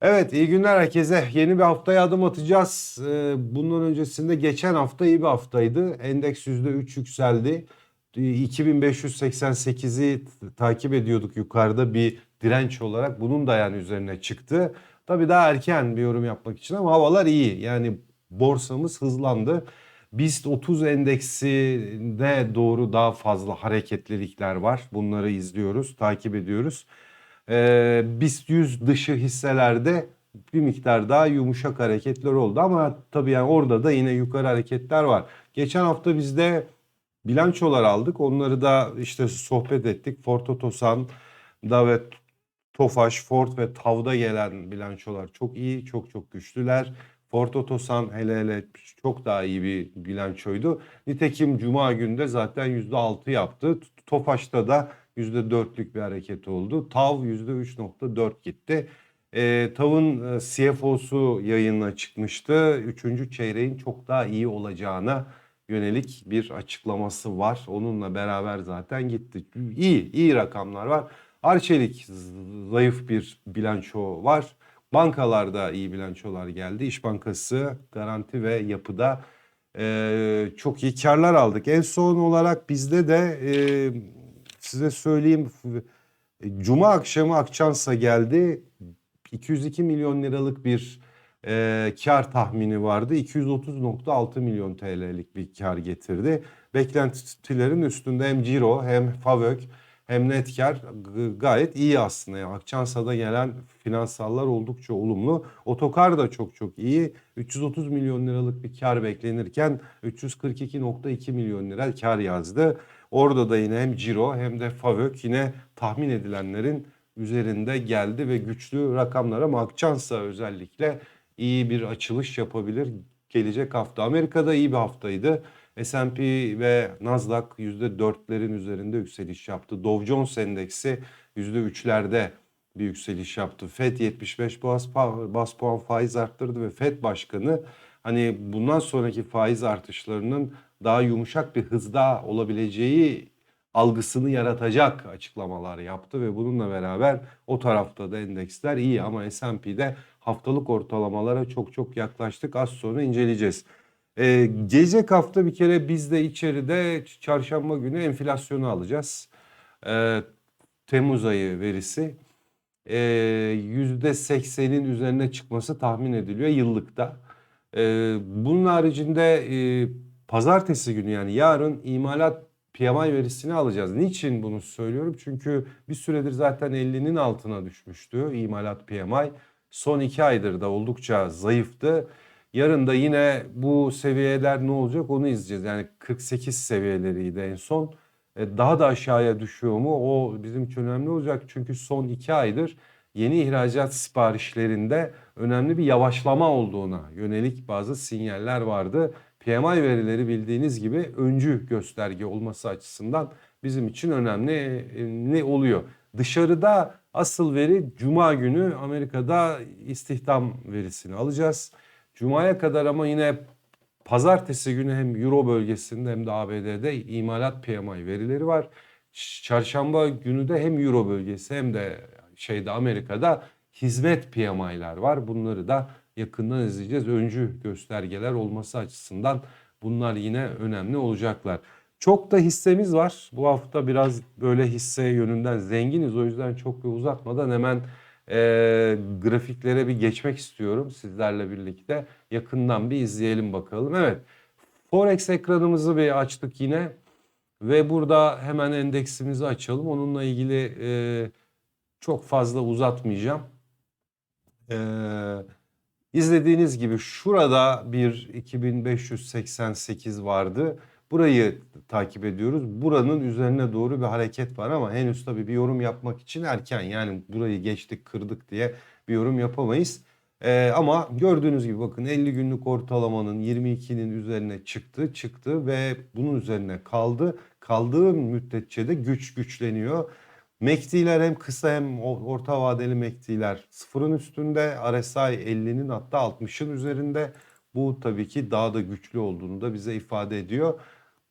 Evet, iyi günler herkese. Yeni bir haftaya adım atacağız. Ee, Bundan öncesinde geçen hafta iyi bir haftaydı. Endeks %3 yükseldi. Ee, 2588'i takip ediyorduk yukarıda bir direnç olarak. Bunun da yani üzerine çıktı. Tabii daha erken bir yorum yapmak için ama havalar iyi. Yani borsamız hızlandı. BIST 30 endeksine doğru daha fazla hareketlilikler var. Bunları izliyoruz, takip ediyoruz. Ee, BIST 100 dışı hisselerde bir miktar daha yumuşak hareketler oldu ama tabii yani orada da yine yukarı hareketler var. Geçen hafta bizde bilançolar aldık. Onları da işte sohbet ettik. Ford Otosan'da ve Tofaş, Ford ve TAV'da gelen bilançolar çok iyi, çok çok güçlüler. Ford Otosan hele hele çok daha iyi bir bilançoydu. Nitekim Cuma günde zaten %6 yaptı. Tofaş'ta da %4'lük bir hareket oldu. TAV %3.4 gitti. E, TAV'ın e, CFO'su yayına çıkmıştı. Üçüncü çeyreğin çok daha iyi olacağına yönelik bir açıklaması var. Onunla beraber zaten gitti. İyi, iyi rakamlar var. Arçelik zayıf bir bilanço var. Bankalarda iyi bilançolar geldi. İş Bankası, Garanti ve Yapı'da e, çok iyi karlar aldık. En son olarak bizde de e, size söyleyeyim e, Cuma akşamı Akçansa geldi. 202 milyon liralık bir e, kar tahmini vardı. 230.6 milyon TL'lik bir kar getirdi. Beklentilerin üstünde hem ciro hem FAVÖK hem net kar gayet iyi aslında. Yani Akçansa'da gelen finansallar oldukça olumlu. Otokar da çok çok iyi. 330 milyon liralık bir kar beklenirken 342.2 milyon lira kar yazdı. Orada da yine hem ciro hem de FAVÖK yine tahmin edilenlerin üzerinde geldi ve güçlü rakamlar ama Akçansa özellikle iyi bir açılış yapabilir gelecek hafta. Amerika'da iyi bir haftaydı. S&P ve Nasdaq %4'lerin üzerinde yükseliş yaptı. Dow Jones endeksi %3'lerde bir yükseliş yaptı. Fed 75 bas, bas puan faiz arttırdı ve Fed başkanı hani bundan sonraki faiz artışlarının daha yumuşak bir hızda olabileceği algısını yaratacak açıklamalar yaptı ve bununla beraber o tarafta da endeksler iyi ama S&P'de haftalık ortalamalara çok çok yaklaştık. Az sonra inceleyeceğiz. Ee, gelecek hafta bir kere biz de içeride çarşamba günü enflasyonu alacağız. Ee, Temmuz ayı verisi ee, %80'in üzerine çıkması tahmin ediliyor yıllıkta. Ee, bunun haricinde e, pazartesi günü yani yarın imalat PMI verisini alacağız. Niçin bunu söylüyorum? Çünkü bir süredir zaten 50'nin altına düşmüştü imalat PMI. Son iki aydır da oldukça zayıftı. Yarın da yine bu seviyeler ne olacak onu izleyeceğiz. Yani 48 seviyeleriydi en son. E, Daha da aşağıya düşüyor mu? O bizim için önemli olacak. Çünkü son iki aydır yeni ihracat siparişlerinde önemli bir yavaşlama olduğuna yönelik bazı sinyaller vardı. PMI verileri bildiğiniz gibi öncü gösterge olması açısından bizim için önemli e, ne oluyor? Dışarıda asıl veri Cuma günü Amerika'da istihdam verisini alacağız. Cuma'ya kadar ama yine pazartesi günü hem Euro bölgesinde hem de ABD'de imalat PMI verileri var. Çarşamba günü de hem Euro bölgesi hem de şeyde Amerika'da hizmet PMI'ler var. Bunları da yakından izleyeceğiz. Öncü göstergeler olması açısından bunlar yine önemli olacaklar. Çok da hissemiz var. Bu hafta biraz böyle hisse yönünden zenginiz. O yüzden çok bir uzatmadan hemen e, grafiklere bir geçmek istiyorum sizlerle birlikte. Yakından bir izleyelim bakalım. Evet. Forex ekranımızı bir açtık yine. Ve burada hemen endeksimizi açalım. Onunla ilgili e, çok fazla uzatmayacağım. Ee, izlediğiniz gibi şurada bir 2588 vardı. Burayı takip ediyoruz. Buranın üzerine doğru bir hareket var ama henüz tabii bir yorum yapmak için erken. Yani burayı geçtik kırdık diye bir yorum yapamayız. Ee, ama gördüğünüz gibi bakın 50 günlük ortalamanın 22'nin üzerine çıktı çıktı ve bunun üzerine kaldı. Kaldığı müddetçe de güç güçleniyor. MACD'ler hem kısa hem orta vadeli MACD'ler sıfırın üstünde. RSI 50'nin hatta 60'ın üzerinde. Bu tabii ki daha da güçlü olduğunu da bize ifade ediyor.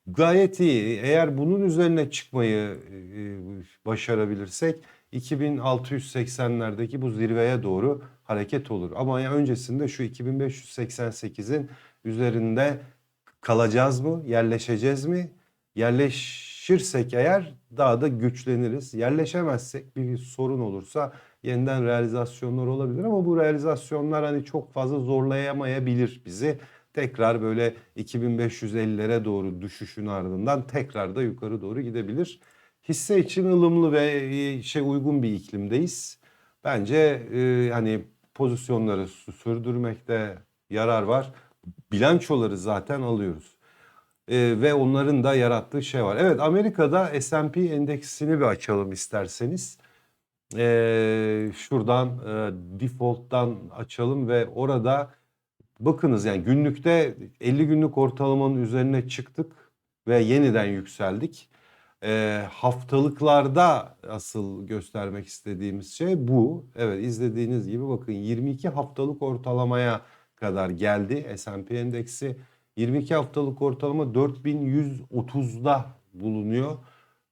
Gayet iyi. Eğer bunun üzerine çıkmayı e, başarabilirsek 2680'lerdeki bu zirveye doğru hareket olur. Ama ya öncesinde şu 2588'in üzerinde kalacağız mı? Yerleşeceğiz mi? Yerleşirsek eğer daha da güçleniriz. Yerleşemezsek bir sorun olursa yeniden realizasyonlar olabilir ama bu realizasyonlar hani çok fazla zorlayamayabilir bizi. Tekrar böyle 2550'lere doğru düşüşün ardından tekrar da yukarı doğru gidebilir. Hisse için ılımlı ve şey uygun bir iklimdeyiz. Bence e, hani pozisyonları sü- sürdürmekte yarar var. Bilançoları zaten alıyoruz. E, ve onların da yarattığı şey var. Evet Amerika'da S&P endeksini bir açalım isterseniz. E, şuradan e, default'tan açalım ve orada bakınız yani günlükte 50 günlük ortalamanın üzerine çıktık ve yeniden yükseldik. E, haftalıklarda asıl göstermek istediğimiz şey bu. Evet izlediğiniz gibi bakın 22 haftalık ortalamaya kadar geldi S&P endeksi. 22 haftalık ortalama 4130'da bulunuyor.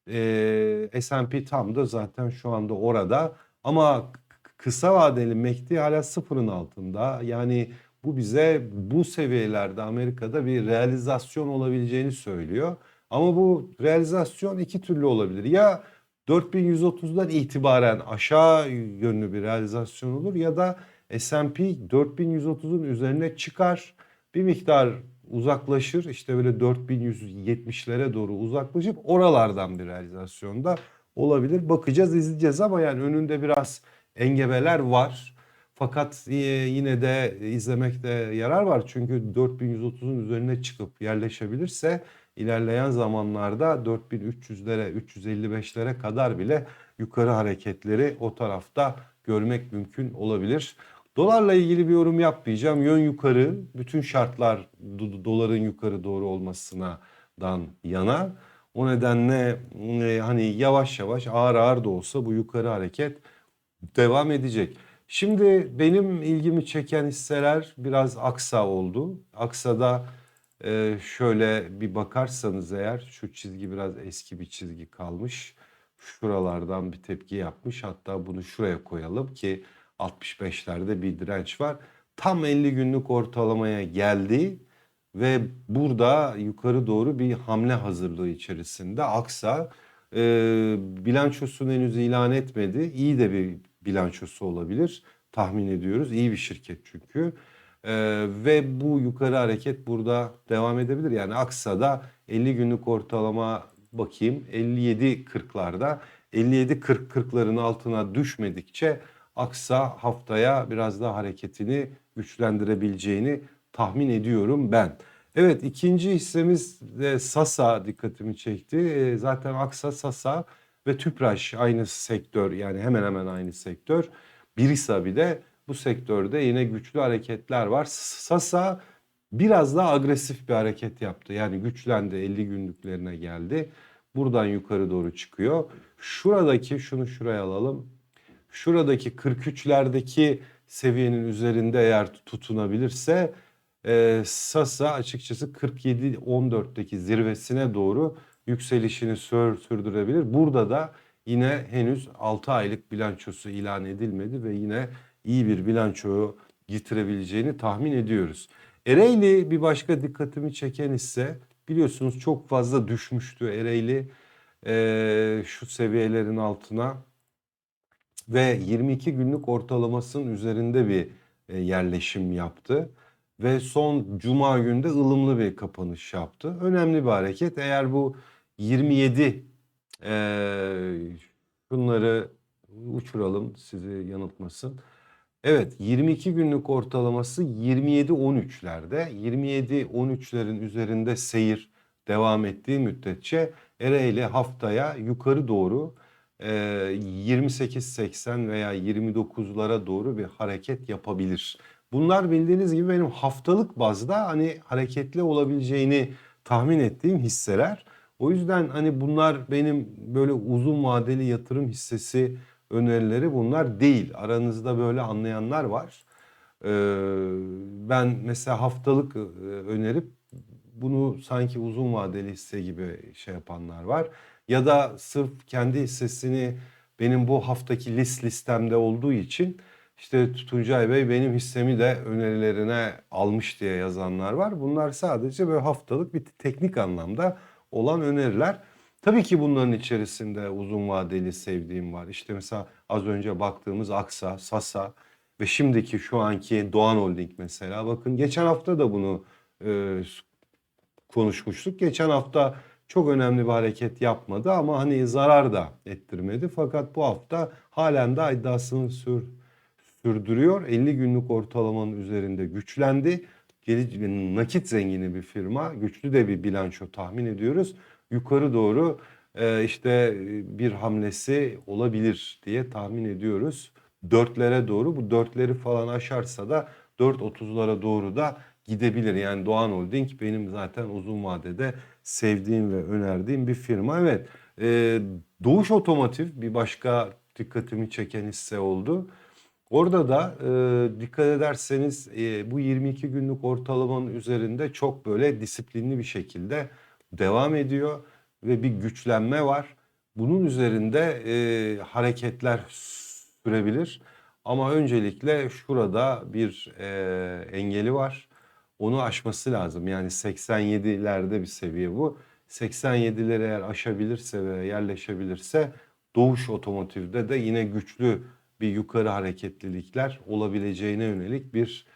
Ee, S&P tam da zaten şu anda orada. Ama kısa vadeli MACD hala sıfırın altında. Yani bu bize bu seviyelerde Amerika'da bir realizasyon olabileceğini söylüyor. Ama bu realizasyon iki türlü olabilir. Ya 4130'dan itibaren aşağı yönlü bir realizasyon olur ya da S&P 4130'un üzerine çıkar. Bir miktar uzaklaşır işte böyle 4170'lere doğru uzaklaşıp oralardan bir realizasyonda olabilir. Bakacağız izleyeceğiz ama yani önünde biraz engebeler var. Fakat yine de izlemekte yarar var. Çünkü 4130'un üzerine çıkıp yerleşebilirse ilerleyen zamanlarda 4300'lere 355'lere kadar bile yukarı hareketleri o tarafta görmek mümkün olabilir. Dolarla ilgili bir yorum yapmayacağım. Yön yukarı. Bütün şartlar do- doların yukarı doğru olmasından yana. O nedenle e, hani yavaş yavaş ağır ağır da olsa bu yukarı hareket devam edecek. Şimdi benim ilgimi çeken hisseler biraz Aksa oldu. Aksa'da e, şöyle bir bakarsanız eğer şu çizgi biraz eski bir çizgi kalmış. Şuralardan bir tepki yapmış. Hatta bunu şuraya koyalım ki 65'lerde bir direnç var. Tam 50 günlük ortalamaya geldi ve burada yukarı doğru bir hamle hazırlığı içerisinde Aksa e, bilançosunu henüz ilan etmedi. İyi de bir bilançosu olabilir tahmin ediyoruz. İyi bir şirket çünkü. E, ve bu yukarı hareket burada devam edebilir. Yani Aksa'da 50 günlük ortalama bakayım 57.40'larda 57.40-40'ların altına düşmedikçe Aksa haftaya biraz daha hareketini güçlendirebileceğini tahmin ediyorum ben. Evet ikinci hissemiz de Sasa dikkatimi çekti. E, Zaten Aksa, Sasa ve Tüpraş aynı sektör yani hemen hemen aynı sektör. Birisa bir de bu sektörde yine güçlü hareketler var. Sasa biraz daha agresif bir hareket yaptı. Yani güçlendi 50 günlüklerine geldi. Buradan yukarı doğru çıkıyor. Şuradaki şunu şuraya alalım. Şuradaki 43'lerdeki seviyenin üzerinde eğer tutunabilirse e, Sasa açıkçası 47-14'teki zirvesine doğru yükselişini sür, sürdürebilir. Burada da yine henüz 6 aylık bilançosu ilan edilmedi ve yine iyi bir bilanço getirebileceğini tahmin ediyoruz. Ereğli bir başka dikkatimi çeken ise biliyorsunuz çok fazla düşmüştü Ereğli e, şu seviyelerin altına ve 22 günlük ortalamasının üzerinde bir e, yerleşim yaptı. Ve son cuma günde ılımlı bir kapanış yaptı. Önemli bir hareket. Eğer bu 27 e, şunları uçuralım sizi yanıltmasın. Evet 22 günlük ortalaması 27-13'lerde. 27-13'lerin üzerinde seyir devam ettiği müddetçe Ereğli haftaya yukarı doğru 28-80 veya 29'lara doğru bir hareket yapabilir. Bunlar bildiğiniz gibi benim haftalık bazda hani hareketli olabileceğini tahmin ettiğim hisseler. O yüzden hani bunlar benim böyle uzun vadeli yatırım hissesi önerileri bunlar değil. Aranızda böyle anlayanlar var. Ben mesela haftalık önerip bunu sanki uzun vadeli hisse gibi şey yapanlar var. Ya da sırf kendi hissesini benim bu haftaki list listemde olduğu için işte Tuncay Bey benim hissemi de önerilerine almış diye yazanlar var. Bunlar sadece böyle haftalık bir teknik anlamda olan öneriler. Tabii ki bunların içerisinde uzun vadeli sevdiğim var. İşte mesela az önce baktığımız Aksa, Sasa ve şimdiki şu anki Doğan Holding mesela. Bakın geçen hafta da bunu e, konuşmuştuk. Geçen hafta çok önemli bir hareket yapmadı ama hani zarar da ettirmedi. Fakat bu hafta halen de iddiasını sür, sürdürüyor. 50 günlük ortalamanın üzerinde güçlendi. Geri, nakit zengini bir firma. Güçlü de bir bilanço tahmin ediyoruz. Yukarı doğru e, işte e, bir hamlesi olabilir diye tahmin ediyoruz. Dörtlere doğru bu dörtleri falan aşarsa da 4.30'lara doğru da gidebilir. Yani Doğan Holding benim zaten uzun vadede sevdiğim ve önerdiğim bir firma. Evet e, Doğuş Otomotiv bir başka dikkatimi çeken hisse oldu. Orada da e, dikkat ederseniz e, bu 22 günlük ortalamanın üzerinde çok böyle disiplinli bir şekilde devam ediyor ve bir güçlenme var. Bunun üzerinde e, hareketler sürebilir. Ama öncelikle şurada bir e, engeli var. Onu aşması lazım. Yani 87'lerde bir seviye bu. 87'leri eğer aşabilirse ve yerleşebilirse Doğuş Otomotiv'de de yine güçlü bir yukarı hareketlilikler olabileceğine yönelik bir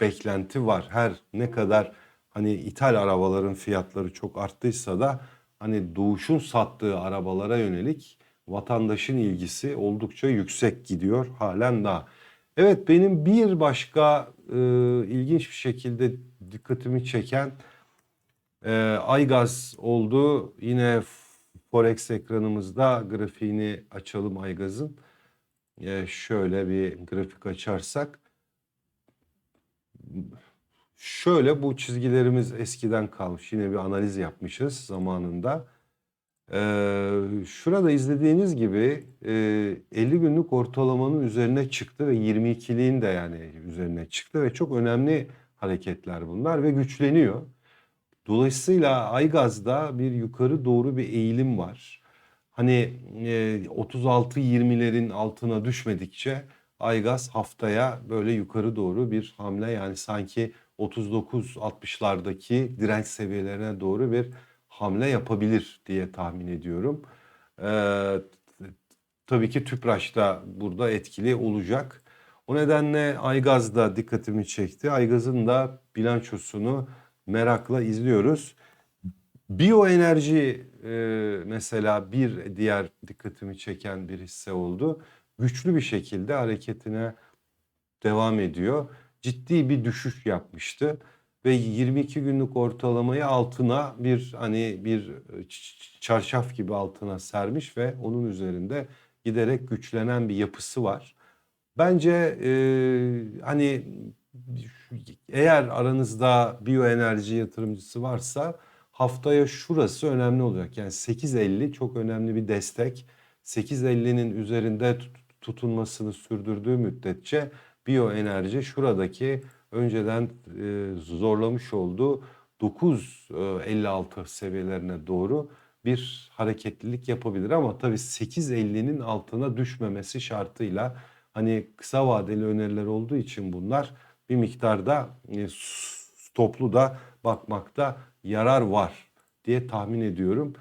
beklenti var. Her ne kadar hani ithal arabaların fiyatları çok arttıysa da hani Doğuş'un sattığı arabalara yönelik vatandaşın ilgisi oldukça yüksek gidiyor halen daha. Evet benim bir başka e, ilginç bir şekilde dikkatimi çeken e, Aygaz oldu. Yine Forex ekranımızda grafiğini açalım Aygaz'ın. E, şöyle bir grafik açarsak. Şöyle bu çizgilerimiz eskiden kalmış. Yine bir analiz yapmışız zamanında. Ee, şurada izlediğiniz gibi e, 50 günlük ortalamanın üzerine çıktı ve 22'liğin de yani üzerine çıktı ve çok önemli hareketler bunlar ve güçleniyor. Dolayısıyla Aygaz'da bir yukarı doğru bir eğilim var. Hani e, 36-20'lerin altına düşmedikçe Aygaz haftaya böyle yukarı doğru bir hamle yani sanki 39-60'lardaki direnç seviyelerine doğru bir hamle yapabilir diye tahmin ediyorum. Ee, tabii ki Tüpraş da burada etkili olacak. O nedenle Aygaz da dikkatimi çekti. Aygaz'ın da bilançosunu merakla izliyoruz. Biyoenerji e, mesela bir diğer dikkatimi çeken bir hisse oldu. Güçlü bir şekilde hareketine devam ediyor. Ciddi bir düşüş yapmıştı ve 22 günlük ortalamayı altına bir hani bir çarşaf gibi altına sermiş ve onun üzerinde giderek güçlenen bir yapısı var. Bence e, hani eğer aranızda biyoenerji yatırımcısı varsa haftaya şurası önemli olacak. Yani 8.50 çok önemli bir destek. 8.50'nin üzerinde tutunmasını sürdürdüğü müddetçe biyoenerji şuradaki önceden e, zorlamış olduğu 9.56 e, seviyelerine doğru bir hareketlilik yapabilir ama tabii 8.50'nin altına düşmemesi şartıyla hani kısa vadeli öneriler olduğu için bunlar bir miktarda e, stoplu da bakmakta yarar var diye tahmin ediyorum.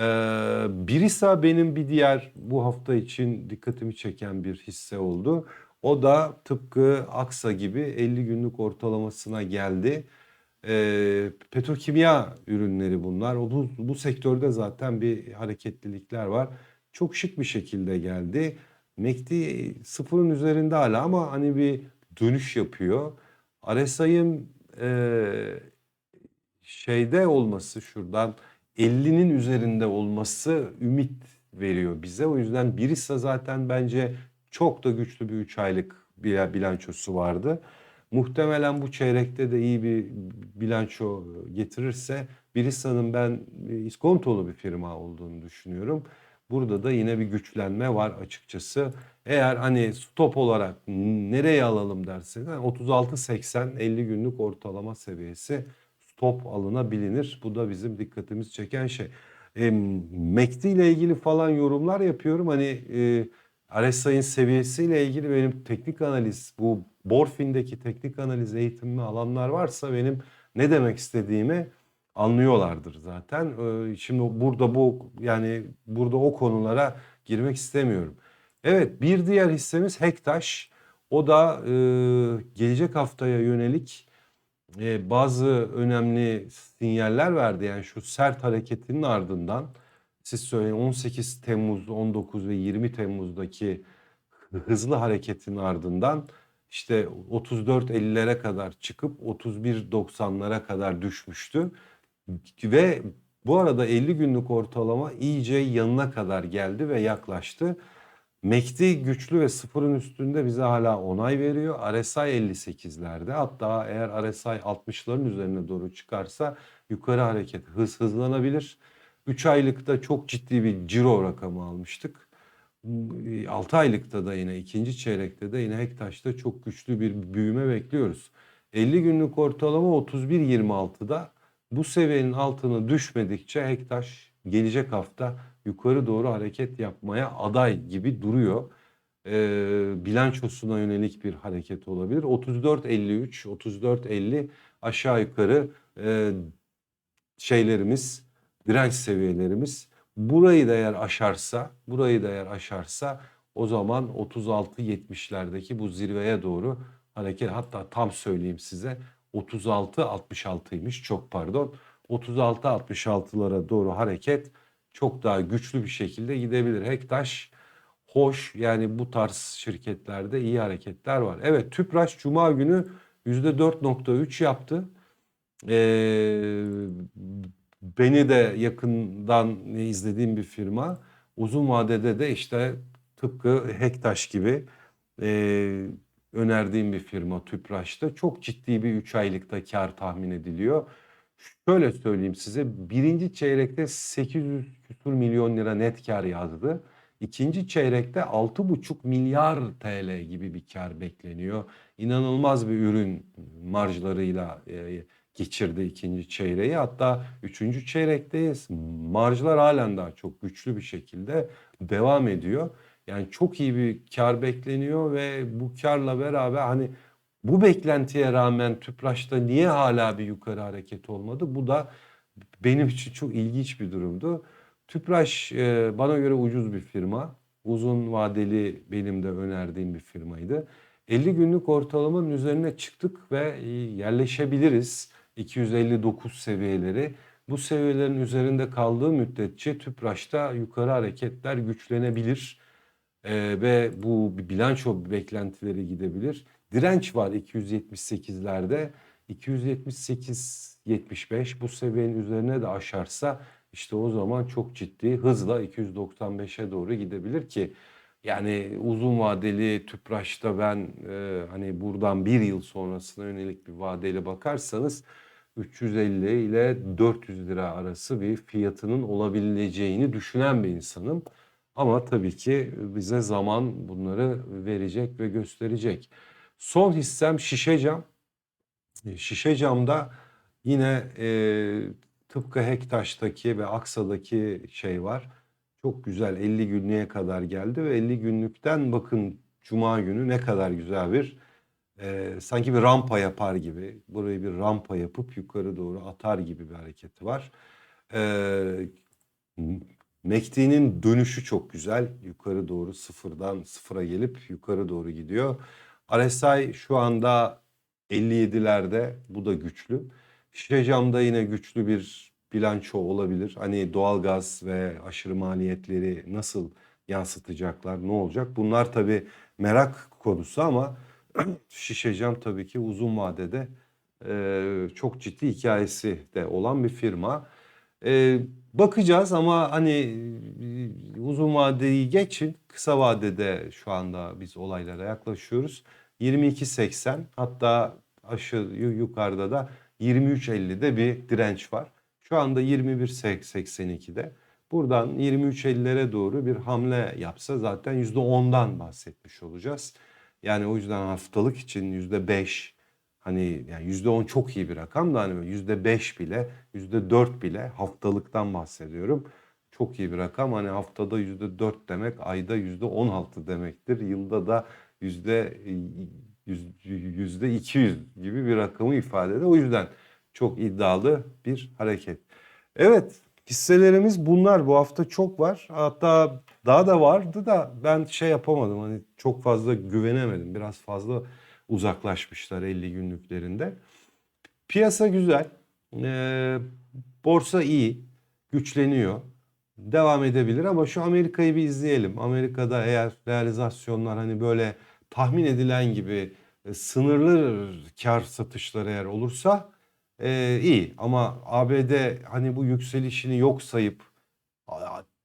Ee, Birisa benim bir diğer bu hafta için dikkatimi çeken bir hisse oldu. O da tıpkı Aksa gibi 50 günlük ortalamasına geldi. E, petrokimya ürünleri bunlar. O, bu, bu sektörde zaten bir hareketlilikler var. Çok şık bir şekilde geldi. MACD sıfırın üzerinde hala ama hani bir dönüş yapıyor. RSI'ın e, şeyde olması şuradan 50'nin üzerinde olması ümit veriyor bize. O yüzden Birisa zaten bence çok da güçlü bir 3 aylık bir bilançosu vardı. Muhtemelen bu çeyrekte de iyi bir bilanço getirirse Birisa'nın ben iskontolu bir firma olduğunu düşünüyorum. Burada da yine bir güçlenme var açıkçası. Eğer hani stop olarak nereye alalım derseniz 36-80 50 günlük ortalama seviyesi stop alınabilir. Bu da bizim dikkatimiz çeken şey. E, MACD ile ilgili falan yorumlar yapıyorum. Hani e, RSI'nin seviyesiyle ilgili benim teknik analiz, bu Borfin'deki teknik analiz eğitimimi alanlar varsa benim ne demek istediğimi anlıyorlardır zaten. E, şimdi burada bu yani burada o konulara girmek istemiyorum. Evet bir diğer hissemiz Hektaş. O da e, gelecek haftaya yönelik e, bazı önemli sinyaller verdi. Yani şu sert hareketinin ardından siz söyleyin 18 Temmuz, 19 ve 20 Temmuz'daki hızlı hareketin ardından işte 34.50'lere kadar çıkıp 31.90'lara kadar düşmüştü. Ve bu arada 50 günlük ortalama iyice yanına kadar geldi ve yaklaştı. MACD güçlü ve sıfırın üstünde bize hala onay veriyor. RSI 58'lerde hatta eğer RSI 60'ların üzerine doğru çıkarsa yukarı hareket hız hızlanabilir. 3 aylıkta çok ciddi bir ciro rakamı almıştık. 6 aylıkta da yine ikinci çeyrekte de yine Hektaş'ta çok güçlü bir büyüme bekliyoruz. 50 günlük ortalama 31.26'da bu seviyenin altına düşmedikçe Hektaş gelecek hafta yukarı doğru hareket yapmaya aday gibi duruyor. Ee, bilançosuna yönelik bir hareket olabilir. 34.53, 34.50 aşağı yukarı e, şeylerimiz, direnç seviyelerimiz. Burayı da eğer aşarsa, burayı da eğer aşarsa o zaman 36-70'lerdeki bu zirveye doğru hareket hatta tam söyleyeyim size 36-66'ymış çok pardon 36-66'lara doğru hareket çok daha güçlü bir şekilde gidebilir. Hektaş hoş yani bu tarz şirketlerde iyi hareketler var. Evet Tüpraş Cuma günü %4.3 yaptı. Ee, beni de yakından izlediğim bir firma. Uzun vadede de işte tıpkı Hektaş gibi e, önerdiğim bir firma Tüpraş'ta çok ciddi bir 3 aylıkta kar tahmin ediliyor. Şöyle söyleyeyim size birinci çeyrekte 800 küsur milyon lira net kar yazdı. İkinci çeyrekte 6,5 milyar TL gibi bir kar bekleniyor. İnanılmaz bir ürün marjlarıyla e, geçirdi ikinci çeyreği. Hatta üçüncü çeyrekteyiz. Marjlar halen daha çok güçlü bir şekilde devam ediyor. Yani çok iyi bir kar bekleniyor ve bu karla beraber hani bu beklentiye rağmen Tüpraş'ta niye hala bir yukarı hareket olmadı? Bu da benim için çok ilginç bir durumdu. Tüpraş e, bana göre ucuz bir firma. Uzun vadeli benim de önerdiğim bir firmaydı. 50 günlük ortalamanın üzerine çıktık ve yerleşebiliriz. 259 seviyeleri. Bu seviyelerin üzerinde kaldığı müddetçe Tüpraş'ta yukarı hareketler güçlenebilir. Ee, ve bu bilanço beklentileri gidebilir. Direnç var 278'lerde. 278-75 bu seviyenin üzerine de aşarsa işte o zaman çok ciddi hızla 295'e doğru gidebilir ki yani uzun vadeli tüpraşta ben e, hani buradan bir yıl sonrasına yönelik bir vadeyle bakarsanız 350 ile 400 lira arası bir fiyatının olabileceğini düşünen bir insanım. Ama tabii ki bize zaman bunları verecek ve gösterecek. Son hissem şişe cam. E, şişe camda yine e, tıpkı Hektaş'taki ve Aksa'daki şey var. Çok güzel 50 günlüğe kadar geldi ve 50 günlükten bakın Cuma günü ne kadar güzel bir e, sanki bir rampa yapar gibi. Burayı bir rampa yapıp yukarı doğru atar gibi bir hareketi var. E, MACD'nin dönüşü çok güzel. Yukarı doğru sıfırdan sıfıra gelip yukarı doğru gidiyor. RSI şu anda 57'lerde bu da güçlü. Şişe camda yine güçlü bir bilanço olabilir. Hani doğalgaz ve aşırı maliyetleri nasıl yansıtacaklar, ne olacak? Bunlar tabii merak konusu ama şişe cam tabii ki uzun vadede e, çok ciddi hikayesi de olan bir firma. E, bakacağız ama hani e, uzun vadeyi geçin. Kısa vadede şu anda biz olaylara yaklaşıyoruz. 22.80 hatta aşağı yukarıda da 23.50'de bir direnç var. Şu anda 21.82'de. Buradan 23.50'lere doğru bir hamle yapsa zaten %10'dan bahsetmiş olacağız. Yani o yüzden haftalık için %5 hani yani %10 çok iyi bir rakam da hani %5 bile %4 bile haftalıktan bahsediyorum. çok iyi bir rakam. Hani haftada %4 demek, ayda %16 demektir. Yılda da yüzde yüz- yüzde 200 gibi bir rakamı ifade eder. O yüzden çok iddialı bir hareket. Evet, hisselerimiz bunlar. Bu hafta çok var. Hatta daha da vardı da ben şey yapamadım. Hani çok fazla güvenemedim. Biraz fazla uzaklaşmışlar 50 günlüklerinde. Piyasa güzel. Ee, borsa iyi. Güçleniyor. Devam edebilir ama şu Amerika'yı bir izleyelim. Amerika'da eğer realizasyonlar hani böyle tahmin edilen gibi e, sınırlı kar satışları eğer olursa e, iyi. Ama ABD hani bu yükselişini yok sayıp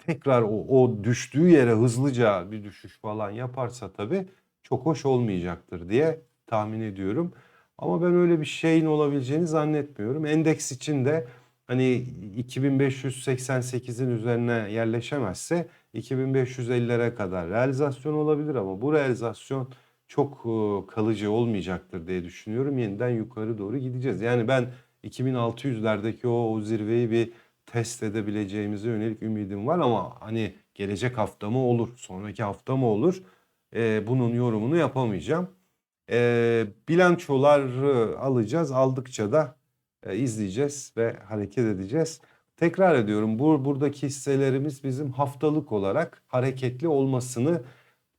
tekrar o, o düştüğü yere hızlıca bir düşüş falan yaparsa tabii çok hoş olmayacaktır diye tahmin ediyorum. Ama ben öyle bir şeyin olabileceğini zannetmiyorum. Endeks için de hani 2588'in üzerine yerleşemezse 2550'lere kadar realizasyon olabilir ama bu realizasyon çok e, kalıcı olmayacaktır diye düşünüyorum. Yeniden yukarı doğru gideceğiz. Yani ben 2600'lerdeki o, o zirveyi bir test edebileceğimize yönelik ümidim var ama hani gelecek hafta mı olur, sonraki hafta mı olur? E, bunun yorumunu yapamayacağım. E, bilançoları alacağız. Aldıkça da e, izleyeceğiz ve hareket edeceğiz. Tekrar ediyorum bu buradaki hisselerimiz bizim haftalık olarak hareketli olmasını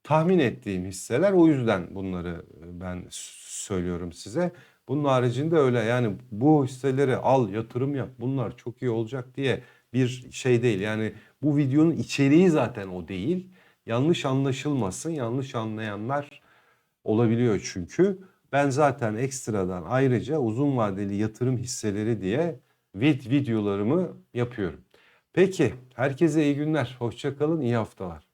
tahmin ettiğim hisseler. O yüzden bunları e, ben söylüyorum size. Bunun haricinde öyle yani bu hisseleri al yatırım yap bunlar çok iyi olacak diye bir şey değil. Yani bu videonun içeriği zaten o değil. Yanlış anlaşılmasın. Yanlış anlayanlar olabiliyor çünkü. Ben zaten ekstradan ayrıca uzun vadeli yatırım hisseleri diye vid videolarımı yapıyorum. Peki herkese iyi günler. Hoşça kalın, iyi haftalar.